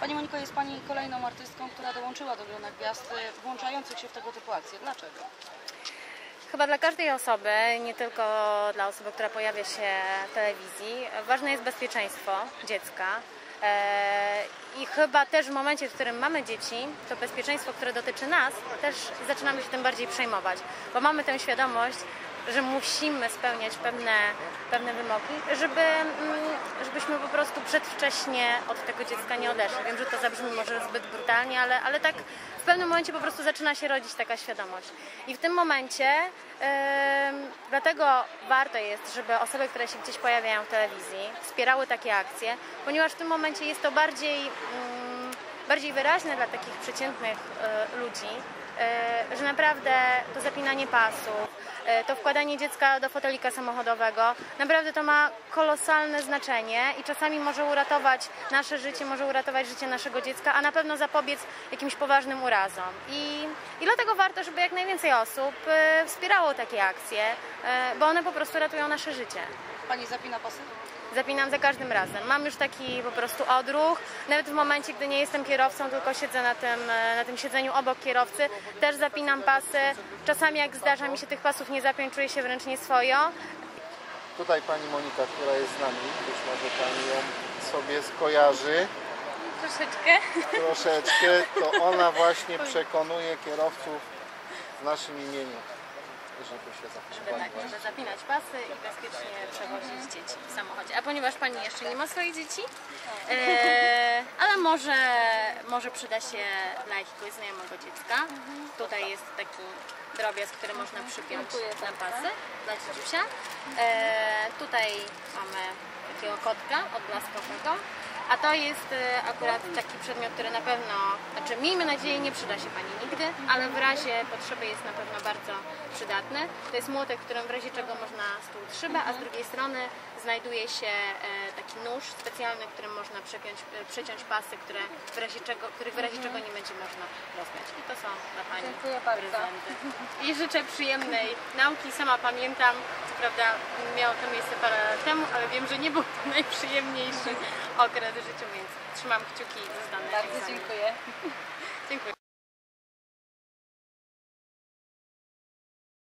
Pani Moniko, jest Pani kolejną artystką, która dołączyła do grona gwiazd y, włączających się w tego typu akcje. Dlaczego? Chyba dla każdej osoby, nie tylko dla osoby, która pojawia się w telewizji, ważne jest bezpieczeństwo dziecka. E, I chyba też w momencie, w którym mamy dzieci, to bezpieczeństwo, które dotyczy nas, też zaczynamy się tym bardziej przejmować, bo mamy tę świadomość, że musimy spełniać pewne, pewne wymogi, żeby, mm, żebyśmy po prostu przedwcześnie od tego dziecka nie odeszli. Wiem, że to zabrzmi może zbyt brutalnie, ale, ale tak w pewnym momencie po prostu zaczyna się rodzić taka świadomość. I w tym momencie em, dlatego warto jest, żeby osoby, które się gdzieś pojawiają w telewizji, wspierały takie akcje, ponieważ w tym momencie jest to bardziej, mm, bardziej wyraźne dla takich przeciętnych e, ludzi, że naprawdę to zapinanie pasów, e, to wkładanie dziecka do fotelika samochodowego, naprawdę to ma kolosalne znaczenie i czasami może uratować nasze życie, może uratować życie naszego dziecka, a na pewno zapobiec jakimś poważnym urazom. I, i dlatego warto, żeby jak najwięcej osób e, wspierało takie akcje, e, bo one po prostu ratują nasze życie. Pani zapina pasy? Zapinam za każdym razem. Mam już taki po prostu odruch. Nawet w momencie, gdy nie jestem kierowcą, tylko siedzę na tym, e, na tym siedzeniu obok kierowcy, też zapinam pasy. Czasami jak zdarza mi się tych pasów nie zapiąć, czuję się wręcz nieswojo. Tutaj pani Monika, która jest z nami, być może pani ją sobie skojarzy Troszeczkę. troszeczkę, to ona właśnie przekonuje kierowców w naszym imieniu, żeby się Żeby, tak, żeby zapinać pasy i bezpiecznie przewozić dzieci w samochodzie. A ponieważ pani jeszcze nie ma swoich dzieci, e, ale może, może przyda się dla jakiegoś znajomego dziecka. Tutaj jest taki drobiazg, który można przypiąć na pasy dla dzieciusia. E, tutaj mamy kotka odblaskowego. A to jest e, akurat taki przedmiot, który na pewno, znaczy miejmy nadzieję nie przyda się Pani nigdy, ale w razie potrzeby jest na pewno bardzo przydatny. To jest młotek, którym w razie czego można stłuc szybę, a z drugiej strony znajduje się e, taki nóż specjalny, którym można przepiąć, e, przeciąć pasy, które w razie czego, których w razie czego nie będzie można rozpiąć. I to są dla Pani Dziękuję bardzo. I życzę przyjemnej nauki. Sama pamiętam, co prawda miało to miejsce parę lat temu, ale wiem, że nie był to najprzyjemniejszy okres w życiu, więc trzymam kciuki za zdane Bardzo dziękuję. Dziękuję.